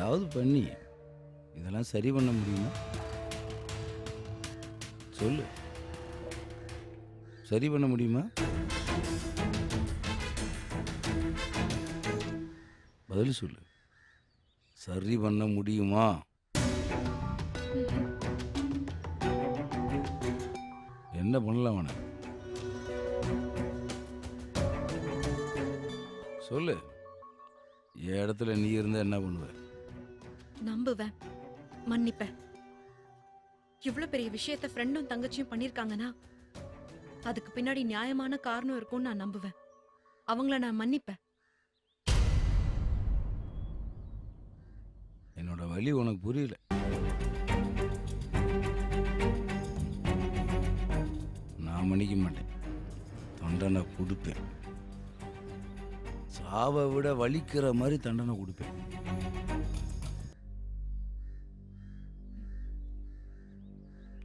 ஏதாவது பண்ணி இதெல்லாம் சரி பண்ண முடியுமா? சொல்லு. சரி பண்ண முடியுமா? பதில் சொல்லு. சரி பண்ண முடியுமா? என்ன பண்ணலாம் அவனை? சொல்லு. என் இடத்துல நீ இருந்தால் என்ன பண்ணுவேன் நம்புவேன். மன்னிப்பேன். இவ்வளவு பெரிய விஷயத்த ஃப்ரெண்டும் தங்கச்சியும் பண்ணிருக்காங்கன்னா அதுக்கு பின்னாடி நியாயமான காரணம் இருக்கும்னு நான் நம்புவேன். அவங்கள நான் மன்னிப்பேன். என்னோட வழி உனக்கு புரியல. நான் மன்னிக்க மாட்டேன். தண்டனை கொடுப்பேன். சாவை விட வலிக்கிற மாதிரி தண்டனை கொடுப்பேன்.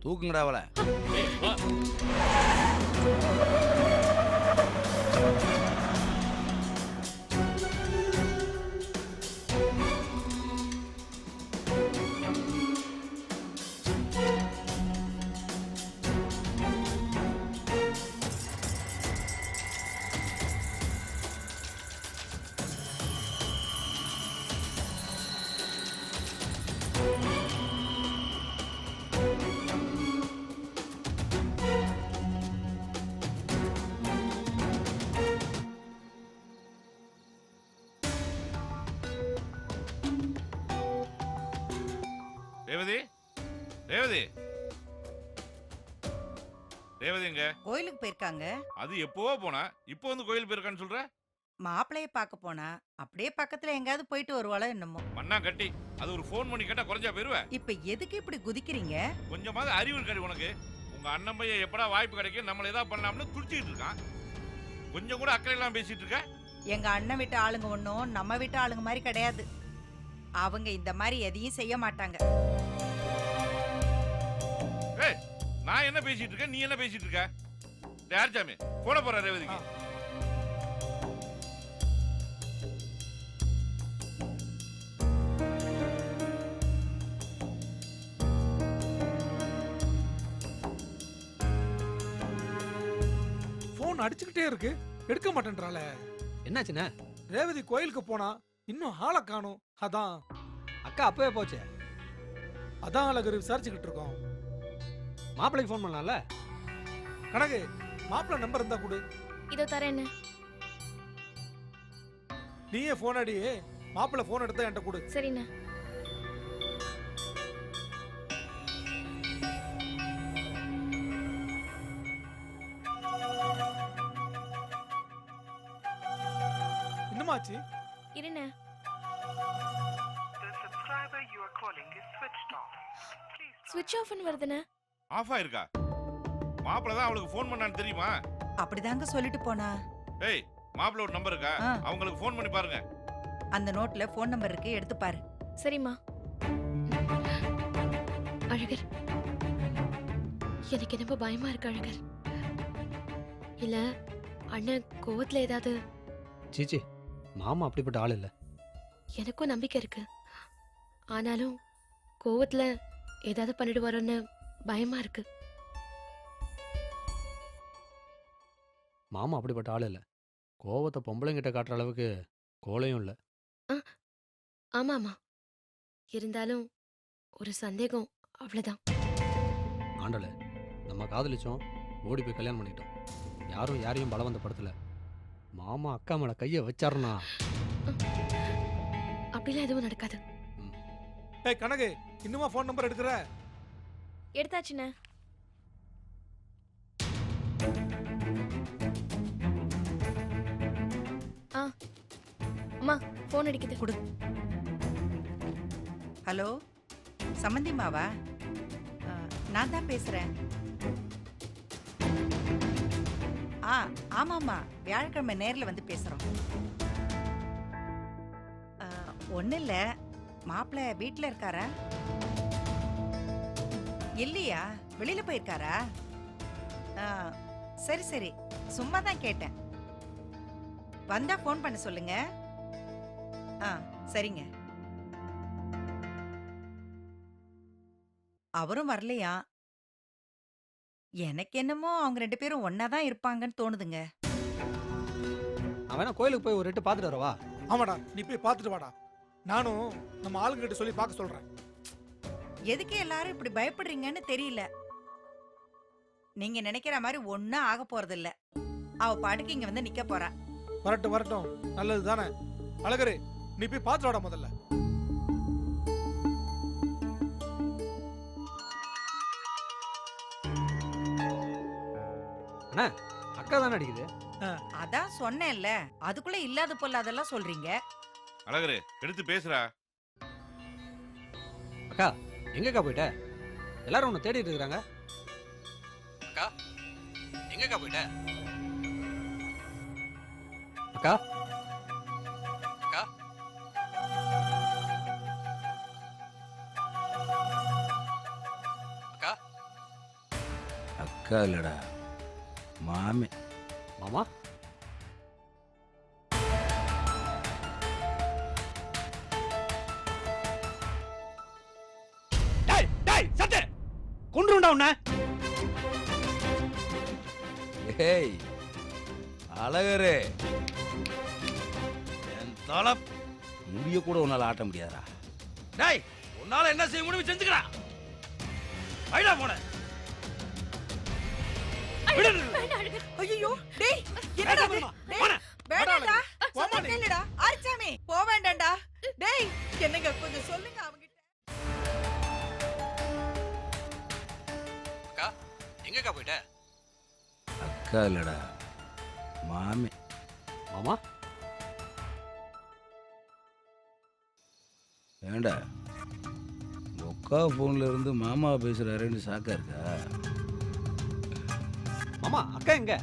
தூக்குங்கடா அவளை. ரேவதி. ரேவதி எங்க? கோயிலுக்கு போயிருக்காங்க. அது எப்போவோ போனா இப்போ வந்து கோயில் போயிருக்கான்னு சொல்ற? மாப்பிளைய பார்க்க போனா அப்படியே பக்கத்துல எங்கேயாவது போயிட்டு வருவாளோ என்னமோ. மண்ணா கட்டி அது ஒரு ஃபோன் பண்ணி கேட்டா குறைஞ்சா போயிருவ. இப்ப எதுக்கு இப்படி குதிக்கிறீங்க? கொஞ்சமாவது அறிவு இருக்காடி உனக்கு. உங்க அண்ணன் பையன் எப்படா வாய்ப்பு கிடைக்கும் நம்மள ஏதாவது பண்ணலாம்னு துடிச்சிட்டு இருக்கான். கொஞ்சம் கூட அக்கறை எல்லாம் பேசிட்டு இருக்க? எங்க அண்ணன் வீட்டு ஆளுங்க ஒன்றும் நம்ம வீட்டு ஆளுங்க மாதிரி கிடையாது. அவங்க இந்த மாதிரி எதையும் செய்ய மாட்டாங்க. நான் என்ன பேசிட்டு இருக்கேன்? நீ என்ன பேசிட்டு இருக்க? யார் சாமி போட போற ரேவதிக்கு. ஃபோன் அடிச்சுக்கிட்டே இருக்கு. எடுக்க மாட்டேன்றால என்னாச்சுண்ணே? ரேவதி கோயிலுக்கு போனா இன்னும் ஆளை காணும். அதான். அக்கா அப்பவே போச்சு. அதான் அழகர் விசாரிச்சுக்கிட்டு இருக்கோம். மாப்பிள்ளைக்கு ஃபோன் பண்ணலாம்ல? கனகு மாப்பிள்ள நம்பர் இருந்தா கொடு. இதோ தரேன்னு. நீயே ஃபோன் அடி. மாப்பிள்ள ஃபோன் எடுத்தா என்கிட்ட கொடு. சரிண்ணே. என்னமாச்சு? இருண்ணே. ஸ்விட்ச் ஆஃப்னு வருதுண்ணே. ஆஃப் ஆயிருக்கா? மாப்பிள்ள தான் அவளுக்கு ஃபோன் பண்ணான்னு தெரியுமா? அப்படிதாங்க சொல்லிட்டு போனா. ஏய் மாப்பிள்ள ஒரு நம்பர் இருக்கா? ஆ. அவங்களுக்கு ஃபோன் பண்ணி பாருங்க. அந்த நோட்ல ஃபோன் நம்பர் இருக்கு எடுத்து பாரு. சரிம்மா. அழகர். எனக்கு என்னமோ பயமா இருக்கு அழகர். இல்ல அண்ணன் கோவத்துல ஏதாவது? சீச்சி மாமா அப்படிப்பட்ட ஆள் இல்லை. எனக்கும் நம்பிக்கை இருக்கு. ஆனாலும் கோவத்துல ஏதாவது பண்ணிடுவாரோன்னு பயமா இருக்கு. மாமா அப்படிப்பட்ட ஆள் இல்லை. கோவத்தை பொம்பளைங்கிட்ட காட்டுற அளவுக்கு கோலையும் இல்லை. ஆமாமா. இருந்தாலும் ஒரு சந்தேகம் அவ்வளவுதான். ஆண்டல நம்ம காதலிச்சோம் ஓடி போய் கல்யாணம் பண்ணிட்டோம் யாரும் யாரையும் பலவந்தப்படுத்தல. மாமா அக்கா மேல கையை வச்சாருனா அப்படிலாம் எதுவும் நடக்காது. ஏய் கனகு இன்னுமா ஃபோன் நம்பர் எடுக்கிற? எடுத்தாச்சுண்ணே. ஆ அம்மா ஃபோன் அடிக்குது. கொடு. ஹலோ சம்மந்தி மாவா ஆ, நான் தான் பேசுறேன். ஆ ஆமாம்மா வியாழக்கிழமை நேர்ல வந்து பேசுறோம். ஒன்றும் இல்லை மாப்பிள்ளை வீட்டில் இருக்காரா? இல்லையா? வெளியில போயிருக்காரா? ஆ, சரி சரி. சும்மா தான் கேட்டேன். வந்தா ஃபோன் பண்ண சொல்லுங்க. ஆ சரிங்க. அவரும் வரலையா? எனக்கு என்னமோ அவங்க ரெண்டு பேரும் ஒன்னா தான் இருப்பாங்கன்னு தோணுதுங்க. அவன் கோயிலுக்கு போய் ஒரு எட்டு பார்த்துட்டு வரவா. ஆமாடா நீ போய் பார்த்துட்டு வாடா. நானும் நம்ம ஆளுங்கிட்ட சொல்லி பார்க்க சொல்றேன். எதுக்கு எல்லாரும் இப்படி பயப்படுறீங்கன்னு தெரியல. நீங்க நினைக்கிற மாதிரி ஒன்னும் ஆக போறது இல்ல அவ பாட்டுக்கு இங்க வந்து நிக்க போறா. வரட்டும் வரட்டும். நல்லது தானே அழகரே நீ போய் பார்த்துட்டு வாடா முதல்ல. அக்கா தானே அடிக்குது? அதான் சொன்னேன்ல. அதுக்குள்ள இல்லாத பொல்லாதெல்லாம் சொல்றீங்க. அழகரு எடுத்து பேசுறா அக்கா எங்கக்கா போயிட்ட? எல்லாரும் உன்னை தேடிட்டு இருக்காங்க அக்கா எங்கக்கா போயிட்ட? அக்கா. அக்கா. அக்கா. அக்கா இல்லடா. மாமே. மாமா? கொன்றுண்டா உன்னை? ஏய் அழகரே. என் தலை முடிய கூட உன்னால ஆட்ட முடியாதா டேய் உன்னால என்ன செய்ய முடியும் செஞ்சுக்கடா. ஐடா போன. ஐயோ டேய் என்னடா? டேய், வேண்டாம்டா டேய் என்னங்க கொஞ்சம் சொல்லுங்க அவங்கிட்ட எங்கக்கா போயிட்ட? அக்கா இல்லடா மாமே. மாமா? ஏண்டா உங்க அக்கா ஃபோன்ல இருந்து மாமா பேசுறாருன்னு சாக்கா இருக்கா? மாமா அக்கா எங்க?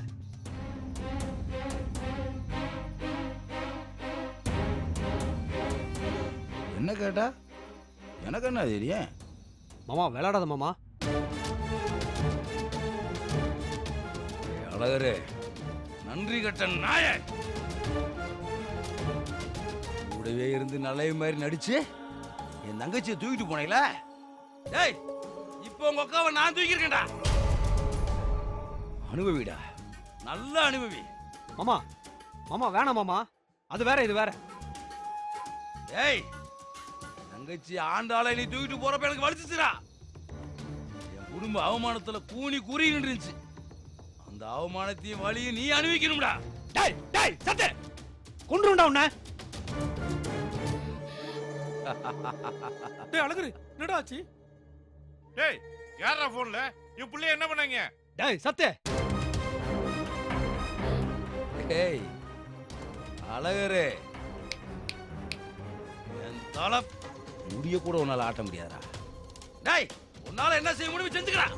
என்ன கேட்டா? எனக்கு என்ன தெரியும்? மாமா விளையாடாத மாமா. அழகரே நன்றி கட்ட நாய கூடவே இருந்து நல்லய மாதிரி நடிச்சு என் தங்கச்சியை தூக்கிட்டு போனீங்கள? டேய் இப்போ உங்க அக்காவை நான் தூக்கியிருக்கேன்டா. அனுபவிடா. நல்ல அனுபவி. மாமா மாமா வேணாம் மாமா. அது வேற இது வேற. டேய் தங்கச்சி ஆண்டாளை நீ தூக்கிட்டு போறப்ப எனக்கு வலிச்சுச்சுடா. என் குடும்ப அவமானத்துல கூனி குறி நின்றுச்சு அந்த அவமானத்தையும் வலியும் நீ அனுபவிக்கணும்டா. டேய் டேய் சத்தே. கொன்றுண்டா உன்னை? டேய் அழகரு என்னடா ஆச்சு? டேய் யாரா போன்ல என் பிள்ளைய என்ன பண்ணாங்க? டேய் சத்தே. ஏய் அழகரே. என் தலை முடிய கூட உன்னால ஆட்ட முடியாதா டேய். உன்னால என்ன செய்ய முடியும் செஞ்சுக்கடா.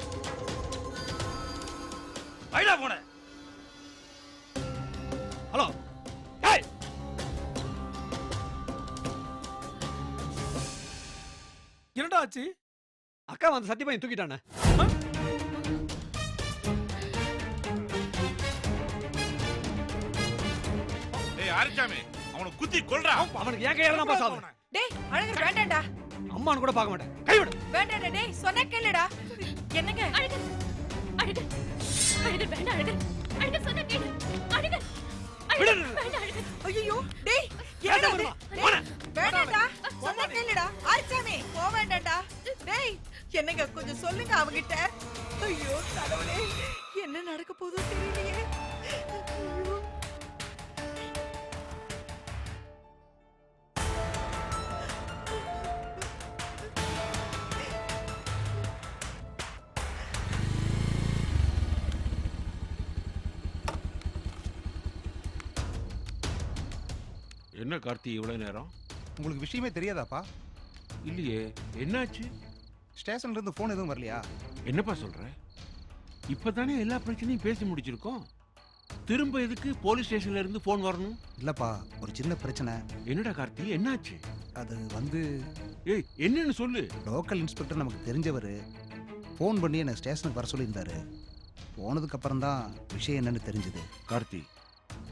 ஐடா போன. ஹலோ. டேய் என்னடா ஆச்சு? அக்கா வந்து சத்தியமா தூக்கிட்டானே. டேய் ஆரிச்சாமி அவனை குத்தி கொல்றா. அவனுக்கு ஏன் கையால பாஸ் ஆகுது. டேய் அழகர் வேண்டாம்டா. அம்மான்னு கூட பார்க்க மாட்டேன். கைவிடு. வேண்டாம்டா டேய் சொன்னா கேளுடா. என்னங்க? அழகர் அழகர் அழகர் வேண்டாம் அழகர் அழகர் சொன்ன கேளு. அழகர் அழகர் வேண்டாம் அழகர் ஐயோ டேய் என்னடா இது? டேய், சொன்னா கேளுடா. ஆரிச்சாமி போ வேண்டாம்டா. டேய் என்னங்க கொஞ்சம் சொல்லுங்க அவங்கிட்ட. ஐயோ கடவுளே என்ன நடக்க போதோ தெரியலையே. ஐயோ. என்ன கார்த்தி இவ்வளவு நேரம்? உங்களுக்கு விஷயமே தெரியாதாப்பா? இல்லையே. என்னாச்சு? ஸ்டேஷன்ல இருந்து ஃபோன் எதுவும் வரலையா? என்னப்பா சொல்ற? இப்பதானே எல்லா பிரச்சனையும் பேசி முடிச்சிருக்கோம். திரும்ப எதுக்கு போலீஸ் ஸ்டேஷன்ல இருந்து போன் வரணும்? இல்லப்பா ஒரு சின்ன பிரச்சனை. என்னடா கார்த்தி என்னாச்சு? அது வந்து ஏய் என்னன்னு சொல்லு. லோக்கல் இன்ஸ்பெக்டர் நமக்கு தெரிஞ்சவர். ஃபோன் பண்ணி என்னை ஸ்டேஷனுக்கு வர சொல்லியிருந்தாரு. போனதுக்கு அப்புறம் தான் விஷயம் என்னன்னு தெரிஞ்சது. கார்த்தி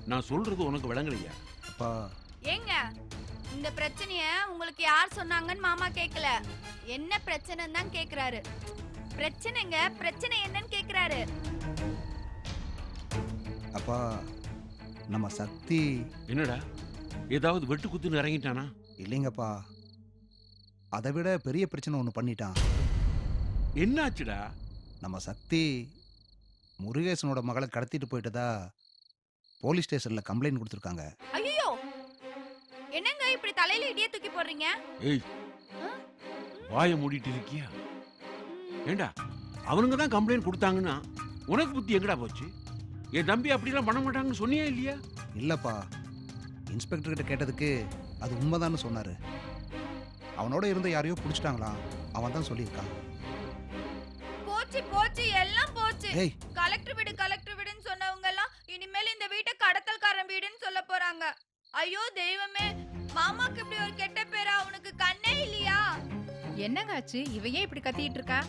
நான் சொல்றது உனக்கு விளங்கலையா? அப்பா ஏங்க இந்த பிரச்சனைய உங்களுக்கு யார் சொன்னாங்கன்னு மாமா கேக்கல. என்ன பிரச்சனைன்னு தான் கேக்குறாரு. பிரச்சனைங்க பிரச்சனை என்னன்னு கேக்குறாரு. அப்பா நம்ம சக்தி. என்னடா? ஏதாவது வெட்டு குத்துன்னு இறங்கிட்டானா? இல்லைங்கப்பா. அதை விட பெரிய பிரச்சனை ஒன்று பண்ணிட்டான். என்னாச்சுடா? நம்ம சக்தி முருகேசனோட மகளை கடத்திட்டு போயிட்டதா போலீஸ் ஸ்டேஷனில் கம்ப்ளைண்ட் கொடுத்துருக்காங்க. ஐயோ என்னங்க இப்படி தலையில இடிய தூக்கி போடுறீங்க? ஏய் வாயை மூடிட்டு இருக்கியா? ஏண்டா அவனுங்க தான் கம்ப்ளைண்ட் கொடுத்தாங்கன்னா உனக்கு புத்தி எங்கடா போச்சு? என் தம்பி அப்படிலாம் பண்ண மாட்டாங்கன்னு சொன்னியா இல்லையா? இல்லைப்பா இன்ஸ்பெக்டர் கிட்ட கேட்டதுக்கு அது உண்மைதான்னு சொன்னார். அவனோட இருந்த யாரையோ பிடிச்சிட்டாங்களாம் அவன் தான் சொல்லியிருக்கான். போச்சு போச்சு எல்லாம் போச்சு. ஏய். கலெக்டர் வீடு கலெக்டர் வீடுன்னு சொன்னவங்க எல்லாம் இனிமேல் இந்த வீட்டை கடத்தல்காரன் வீடுன்னு சொல்ல போறாங்க. ஐயோ தெய்வமே மாமாக்கு இப்படி ஒரு கெட்ட பேரா? அவனுக்கு கண்ணே இல்லையா? என்னங்க ஆச்சு? இவ ஏன் இப்படி கத்திட்டு இருக்கா?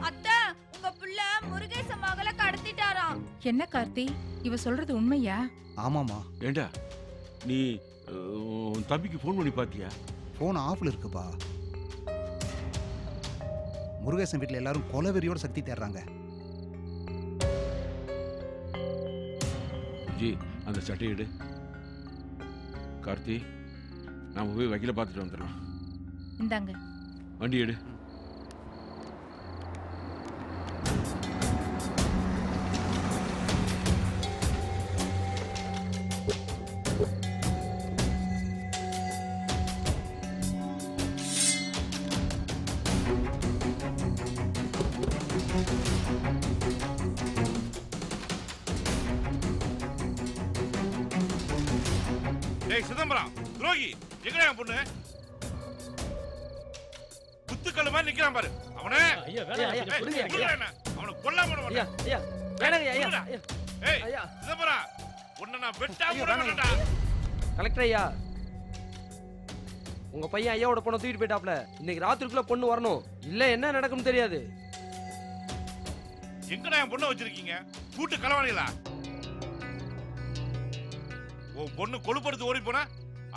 அத்தை உங்க புள்ள முருகேச மகளை கடத்திட்டாராம். என்ன கார்த்தி? இவ சொல்றது உண்மையா? ஆமாம்மா. ஏண்டா? நீ அஹ், உன் தம்பிக்கு ஃபோன் பண்ணி பாத்தியா? ஃபோன் ஆஃபில் இருக்குப்பா. முருகேசன் வீட்டில் எல்லாரும் கொலவெறியோட சக்தி தேடுறாங்க. விஜய் அந்த சட்டை எடு. கார்த்தி நாம போய் வக்கீல பார்த்துட்டு வந்துடலாம் இந்தாங்க. வண்டி எடு. சிதம்பரம் துரோகி. எங்கடா என் பொண்ணு? குத்துக்கல்லு மாதிரி நிக்கிறான் பாரு. அவனே ஐயா ஏய், விடுடா என்ன? அவனை கொல்லாம விட மாட்டேன். ஐயா வேணாங்க ஐயா. ஏய் ஐயா. சிதம்பரம் உன்னை நான் வெட்டாம விட மாட்டேன்டா கலெக்டர் ஐயா உங்க பையன் ஐயாவோட பொண்ணை தூக்கிட்டு போயிட்டாப்ல. இன்னைக்கு ராத்திரிக்குள்ள பொண்ணு வரணும். இல்ல என்ன நடக்கும்னு தெரியாது. எங்கடா என் பொண்ணை வச்சிருக்கீங்க? கூட்டு களவாணிகளா? உன் பொண்ணு கொழுப்படுத்து ஓடி போனா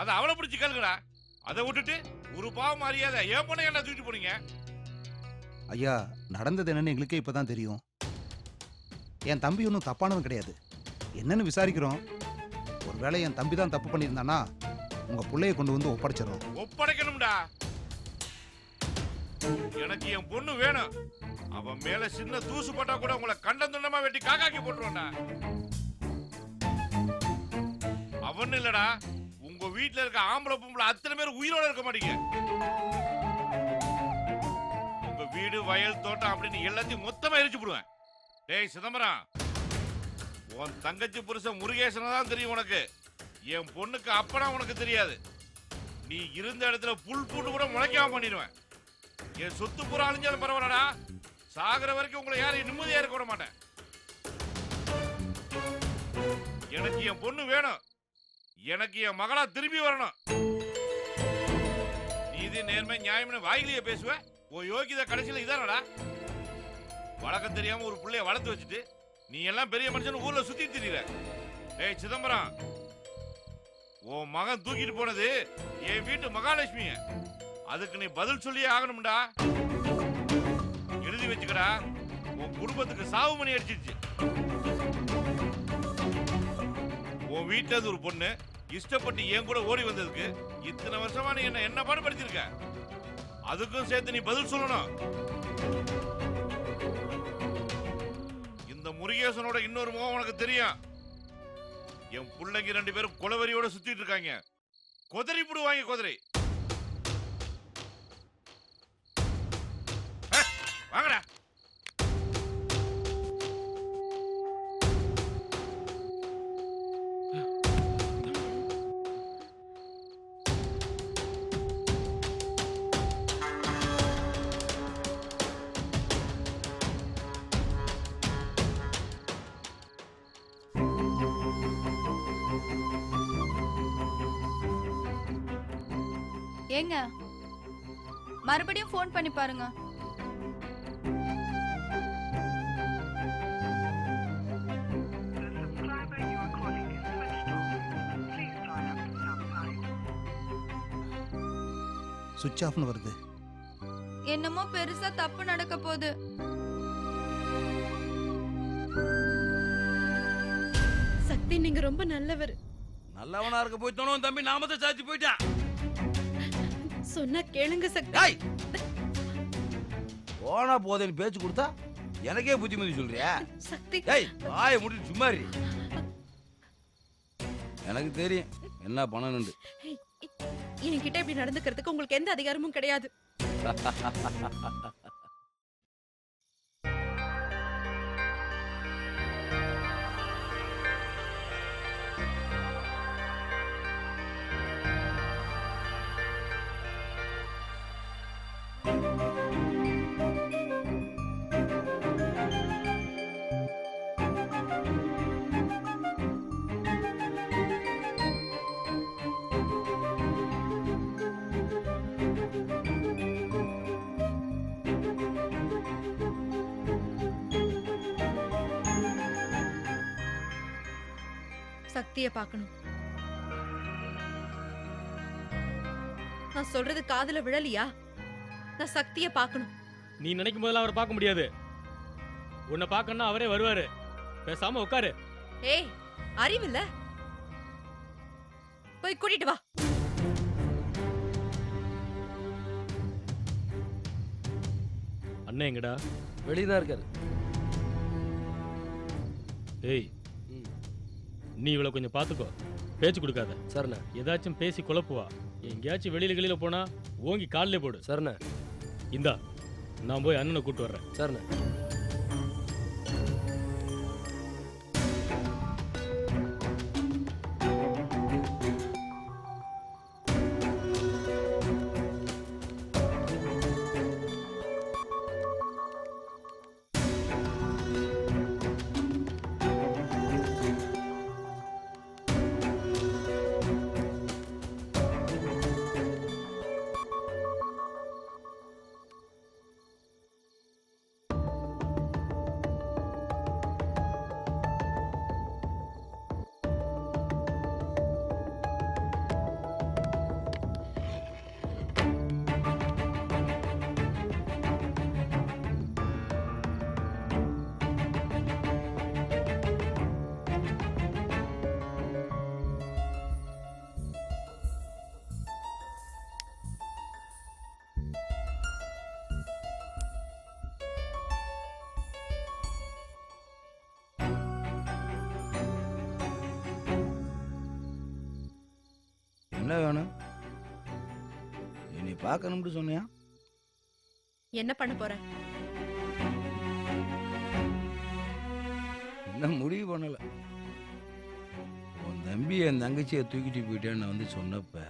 அதை அவளை பிடிச்சு கேளுங்கடா. அதை விட்டுட்டு ஒரு பாவம் அறியாத என் பொண்ணை என்ன தூக்கிட்டு போனீங்க? ஐயா நடந்தது என்னன்னு எங்களுக்கே இப்போ தான் தெரியும். என் தம்பி ஒன்றும் தப்பானவன் கிடையாது. என்னன்னு விசாரிக்கிறோம். ஒருவேளை என் தம்பி தான் தப்பு பண்ணியிருந்தானா உங்கள் பிள்ளைய கொண்டு வந்து ஒப்படைச்சிடறோம். ஒப்படைக்கணும்டா. எனக்கு என் பொண்ணு வேணும். அவன் மேல சின்ன தூசு பட்டா கூட உங்களை கண்டம் துண்டமா வெட்டி காக்காக்கி போட்டுருவான்டா. அவன் இல்லடா. உங்க வீட்டுல இருக்க ஆம்பளை பொம்பளை அத்தனை பேர் உயிரோட இருக்க மாட்டீங்க. உங்க வீடு வயல் தோட்டம் அப்படின்னு எல்லாத்தையும் மொத்தமா எரிச்சு விடுவேன் டேய் சிதம்பரம். உன் தங்கச்சி புருஷன் முருகேசனை தான் தெரியும் உனக்கு. என் பொண்ணுக்கு அப்பனா உனக்கு தெரியாது. நீ இருந்த இடத்துல புல் பூண்டு கூட முளைக்காம பண்ணிடுவேன். என் சொத்து பூரா அழிஞ்சாலும் பரவாயில்லடா. சாகிற வரைக்கும் உங்களை யாரையும் நிம்மதியா இருக்க விட மாட்டேன். எனக்கு என் பொண்ணு வேணும். எனக்கு என் மகளா திரும்பி வரணும். நீதி நேர்மை நியாயம்னு வாயிலேயே பேசுவ. ஓ யோகிதா கடைசியில் இதானடா. வழக்கம் தெரியாம ஒரு பிள்ளைய வளர்த்து வச்சுட்டு நீ எல்லாம் பெரிய மனுஷன் ஊர்ல சுத்தி திரியிற. ஏய் சிதம்பரம். உன் மகன் தூக்கிட்டு போனது என் வீட்டு மகாலட்சுமிய. அதுக்கு நீ பதில் சொல்லியே ஆகணும்டா. எழுதி வச்சுக்கடா. உன் குடும்பத்துக்கு சாவு மணி அடிச்சிருச்சு. உன் வீட்டில் ஒரு பொண்ணு. இஷ்டப்பட்டு என் கூட ஓடி வந்ததுக்கு இத்தனை வருஷமா நீ என்ன என்ன பாடுபடுத்திருக்க அதுக்கும் சேர்த்து நீ பதில் சொல்லணும். இந்த முருகேசனோட இன்னொரு முகம் உனக்கு தெரியும். என் பிள்ளைங்க ரெண்டு பேரும் குலவரியோட சுத்திட்டு இருக்காங்க. குதிரை புடுவாங்க குதிரை. வாங்கடா. ஏங்க மறுபடியும் ஃபோன் பண்ணி பாருங்க. சுவிட்ச் ஆஃப்னு வருது. என்னமோ பெருசா தப்பு நடக்க போகுது. சக்தி நீங்க ரொம்ப நல்லவர். நல்லவனா இருக்க போய் தோணும் தம்பி நாமத்தை சாச்சு போயிட்டான் சொன்னா கேளுங்க சக்தி போனா போதேன்னு பேச்சு கொடுத்தா எனக்கே புத்திமதி சொல்றியா? சக்தி டேய் வாயை முடிட்டு சும்மா இரு. எனக்கு தெரியும் என்ன பண்ணணுண்டு என்கிட்ட இப்படி நடந்துக்கிறதுக்கு உங்களுக்கு எந்த அதிகாரமும் கிடையாது. சக்திய பார்க்கணும். நான் சொல்றது காதுல விழலியா? நான் சக்திய பார்க்கணும். நீ நினைக்கும் போதெல்லாம் அவரை பார்க்க முடியாது. உன்னை பார்க்கணும்னா அவரே வருவாரு. பேசாம உட்காரு. ஏய் அறிவில்ல போய் கூட்டிட்டு வா. அண்ணன் எங்கடா? வெளியே தான் இருக்காரு. ஏய் நீ இவளை கொஞ்சம் பார்த்துக்கோ. பேச்சு கொடுக்காத. சரிண்ணே. ஏதாச்சும் பேசி குழப்புவா. எங்கேயாச்சும் வெளியில வெளியில போனா ஓங்கி காலிலே போடு. சரிண்ணே. இந்தா நான் போய் அண்ணனை கூட்டு வர்றேன். சரிண்ணே. என்ன வேணும்? என்னை பார்க்கணும்னு சொன்னியா? என்ன பண்ண போற? இன்னும் முடிவு பண்ணல. உன் தம்பி என் தங்கச்சியை தூக்கிட்டு போயிட்டேன்னு வந்து சொன்னப்ப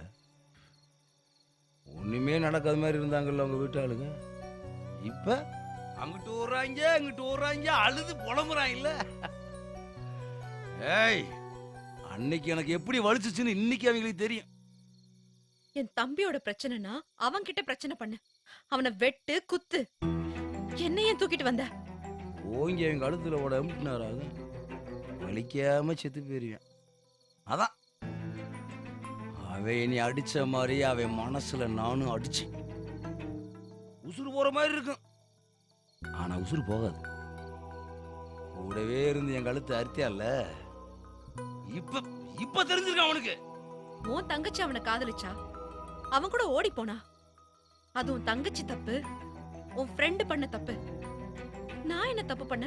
ஒண்ணுமே நடக்காத மாதிரி இருந்தாங்கல்ல உங்க வீட்டு ஆளுங்க இப்ப அங்கிட்டு ஓடுறாங்க அங்கிட்டு ஓடுறாங்க அழுது புலம்புறாங்கல்ல ஏய் அன்னைக்கு எனக்கு எப்படி வலிச்சுச்சுன்னு இன்னைக்கு அவங்களுக்கு தெரியும். என் தம்பியோட பிரச்சனைனா அவன் கிட்ட பிரச்சனை பண்ணு. அவனை வெட்டு குத்து. என்ன ஏன் தூக்கிட்டு வந்த? ஓங்கி அவங்க கழுத்துல அமுட்டினாராது வலிக்காம செத்து போயிருவேன். அதான். அவன் என்னை அடிச்ச மாதிரி அவன் மனசுல நானும் அடிச்சேன். உசுறு போற மாதிரி இருக்கும். ஆனா உசுறு போகாது. கூடவே இருந்து என் கழுத்தை அறுத்தியால இப்ப இப்ப தெரிஞ்சிருக்கான் அவனுக்கு. உன் தங்கச்சி அவனை காதலிச்சா? அவன் கூட ஓடி போனா? அது உன் தங்கச்சி தப்பு. உன் ஃப்ரெண்டு பண்ண தப்பு. நான் என்ன தப்பு பண்ண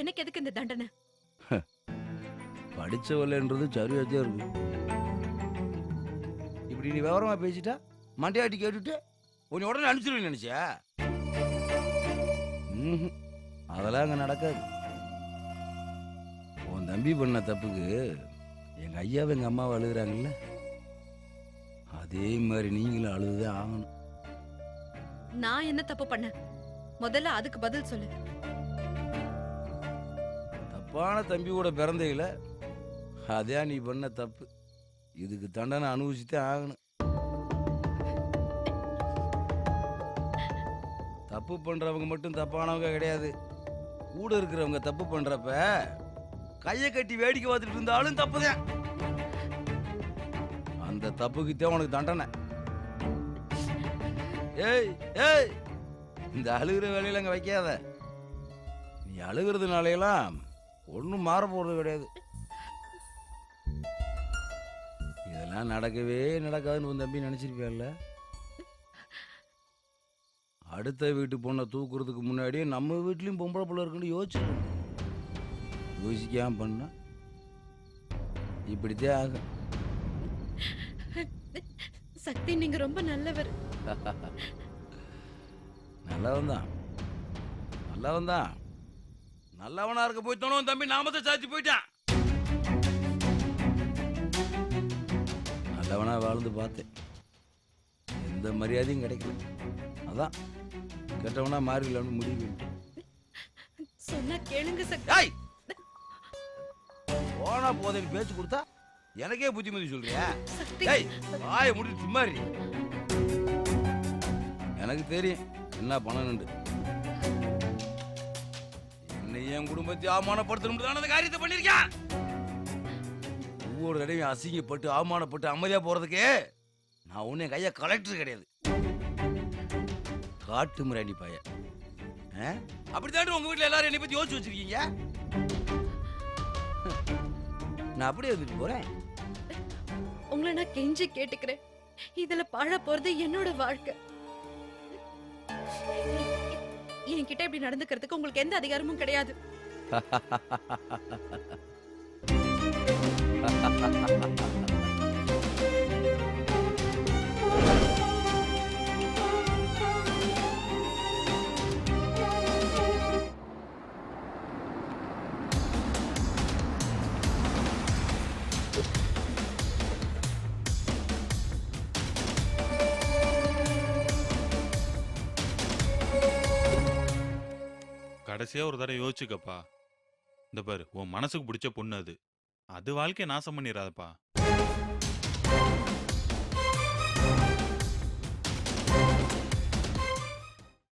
எனக்கு எதுக்கு இந்த தண்டனை? படிச்சவல்லன்றது சரியாச்சே இருக்கும் இப்படி நீ விவரமா பேசிட்டா மண்டையாட்டி கேட்டுட்டு உன்னை உடனே அனுப்பிச்சிருவேன் நினைச்சியா? அதெல்லாம் அங்கே நடக்காது. உன் தம்பி பண்ண தப்புக்கு எங்கள் ஐயாவை எங்கள் அம்மாவை அழுகிறாங்கல்ல? அதே மாதிரி நீங்களும் அழுதுதான் ஆகணும். நான் என்ன தப்பு பண்ண? முதல்ல அதுக்கு பதில் சொல்லு. தப்பான தம்பி கூட பிறந்தையில அதே நீ பண்ண தப்பு. இதுக்கு தண்டனை அனுபவிச்சுட்டே ஆகணும். தப்பு பண்றவங்க மட்டும் தப்பானவங்க கிடையாது. கூட இருக்கிறவங்க தப்பு பண்றப்ப கையை கட்டி வேடிக்கை பார்த்துட்டு இருந்தாலும் தப்புதான். இந்த தப்புக்குத்தே உனக்கு தண்டனை. ஏய் ஏய் இந்த அழுகிற வேலையில அங்கே வைக்காத. நீ அழுகிறதுனாலையெல்லாம் ஒன்றும் மாற போகிறது கிடையாது. இதெல்லாம் நடக்கவே நடக்காதுன்னு உன் தம்பி நினச்சிருப்பியல்ல? அடுத்த வீட்டு பொண்ணை தூக்குறதுக்கு முன்னாடியே நம்ம வீட்லேயும் பொம்பளை பிள்ளை இருக்குன்னு யோசிச்சிருக்கணும் யோசிக்காமல் பண்ணால் இப்படித்தான் ஆகும். சக்தி நீங்க ரொம்ப நல்லவர். நல்லவன் தான் நல்லவன் தான் நல்லவனா இருக்க போய்த்தானோ உன் தம்பி நாமத்தை சாத்தி போயிட்டான். நல்லவனா வாழ்ந்து பார்த்தேன். எந்த மரியாதையும் கிடைக்கல. அதான் கெட்டவனா மாறிடலாம்னு முடிவு. சொன்னா கேளுங்க சக்தி. போனா போதைக்கு பேச்சு கொடுத்தா எனக்கே புத்திமதி சொல்றியா? ஏய் வாய முடிச்சு சும்மா. எனக்கு தெரியும் என்ன பண்ணணுண்டு என்னை என் குடும்பத்தை அவமானப்படுத்தணும் அந்த காரியத்தை பண்ணிருக்கேன் ஒவ்வொரு தடவையும் அசிங்கப்பட்டு அவமானப்பட்டு அமைதியா போறதுக்கு நான் ஒன்னும் கையா கலெக்டர் கிடையாது. காட்டு முறாண்டி பைய. அப்படித்தான் உங்க வீட்டுல எல்லாரும் என்னை பத்தி யோசிச்சு வச்சிருக்கீங்க? நான் அப்படியே வந்துட்டு போறேன். உங்களை நான் கெஞ்சி கேட்டுக்கிறேன். இதுல பாழ போறது என்னோட வாழ்க்கை. என்கிட்ட இப்படி நடந்துக்கிறதுக்கு உங்களுக்கு எந்த அதிகாரமும் கிடையாது. கடைசியாக ஒரு தடவை யோசிச்சுக்கப்பா. இந்த பாரு உன் மனசுக்கு பிடிச்ச பொண்ணு அது. அது வாழ்க்கையை நாசம் பண்ணிடாதப்பா